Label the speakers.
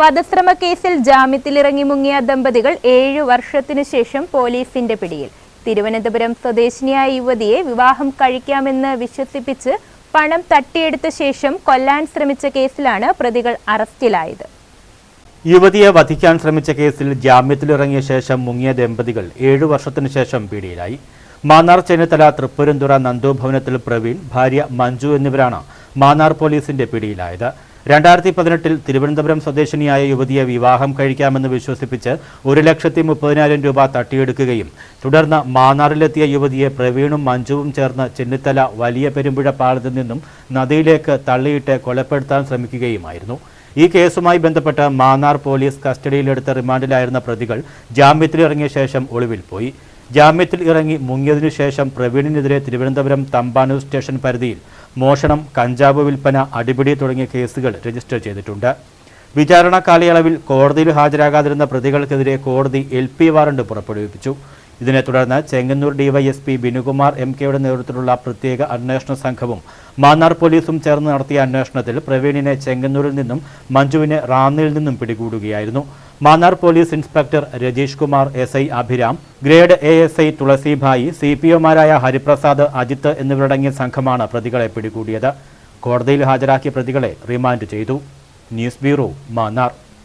Speaker 1: വധശ്രമ കേസിൽ ജാമ്യത്തിലിറങ്ങി മുങ്ങിയ ദമ്പതികൾ ഏഴു വർഷത്തിനു ശേഷം പോലീസിന്റെ പിടിയിൽ. തിരുവനന്തപുരം സ്വദേശിനിയായ യുവതിയെ വിവാഹം കഴിക്കാമെന്ന് വിശ്വസിപ്പിച്ച് പണം തട്ടിയെടുത്ത ശേഷം കൊല്ലാൻ ശ്രമിച്ച കേസിലാണ് പ്രതികൾ അറസ്റ്റിലായത്.
Speaker 2: യുവതിയെ വധിക്കാൻ ശ്രമിച്ച കേസിൽ ജാമ്യത്തിലിറങ്ങിയ ശേഷം മുങ്ങിയ ദമ്പതികൾ ഏഴു വർഷത്തിനു ശേഷം പിടിയിലായി. മാന്നാർ ചെന്നിത്തല തൃപ്പൂരന്തുറ നന്ദു ഭവനത്തിൽ പ്രവീൺ ഭാര്യ മഞ്ജു എന്നിവരാണ് മാന്നാർ പോലീസിന്റെ പിടിയിലായത്. രണ്ടായിരത്തി പതിനെട്ടിൽ തിരുവനന്തപുരം സ്വദേശിനിയായ യുവതിയെ വിവാഹം കഴിക്കാമെന്ന് വിശ്വസിപ്പിച്ച് ഒരു ലക്ഷത്തി മുപ്പതിനായിരം രൂപ തട്ടിയെടുക്കുകയും തുടർന്ന് മാന്നാറിലെത്തിയ യുവതിയെ പ്രവീണും മഞ്ജുവും ചേർന്ന് ചെന്നിത്തല വലിയ പെരുമ്പുഴ പാലത്തിൽ നിന്നും നദിയിലേക്ക് തള്ളിയിട്ട് കൊലപ്പെടുത്താൻ ശ്രമിക്കുകയുമായിരുന്നു. ഈ കേസുമായി ബന്ധപ്പെട്ട് മാന്നാർ പോലീസ് കസ്റ്റഡിയിലെടുത്ത റിമാൻഡിലായിരുന്ന പ്രതികൾ ജാമ്യത്തിലിറങ്ങിയ ശേഷം ഒളിവിൽ പോയി. ജാമ്യത്തിൽ ഇറങ്ങി മുങ്ങിയതിനു ശേഷം പ്രവീണിനെതിരെ തിരുവനന്തപുരം തമ്പാനൂർ സ്റ്റേഷൻ പരിധിയിൽ മോഷണം കഞ്ചാവ് വിൽപ്പന അടിപിടി തുടങ്ങിയ കേസുകൾ രജിസ്റ്റർ ചെയ്തിട്ടുണ്ട്. വിചാരണ കാലയളവിൽ കോടതിയിൽ ഹാജരാകാതിരുന്ന പ്രതികൾക്കെതിരെ കോടതി എൽ വാറണ്ട് പുറപ്പെടുവിപ്പിച്ചു. ഇതിനെ തുടർന്ന് ചെങ്ങന്നൂർ ഡിവൈഎസ്പി ബിനുകുമാർ എം കെയുടെ നേതൃത്വത്തിലുള്ള പ്രത്യേക അന്വേഷണ സംഘവും മാന്നാർ പോലീസും ചേർന്ന് നടത്തിയ അന്വേഷണത്തിൽ പ്രവീണിനെ ചെങ്ങന്നൂരിൽ നിന്നും മഞ്ജുവിനെ റാന്നിയിൽ നിന്നും പിടികൂടുകയായിരുന്നു. Mannar police inspector Rajeesh Kumar S I Abhiram grade A S I Thulasibhai C P ഒമാരായ Hariprasad Ajith എന്നിവരടങ്ങിയ സംഘമാണ് പ്രതികളെ പിടികൂടിയത്. കോടതിയിൽ ഹാജരാക്കിയ പ്രതികളെ റിമാൻഡ് ചെയ്തു. News bureau Mannar.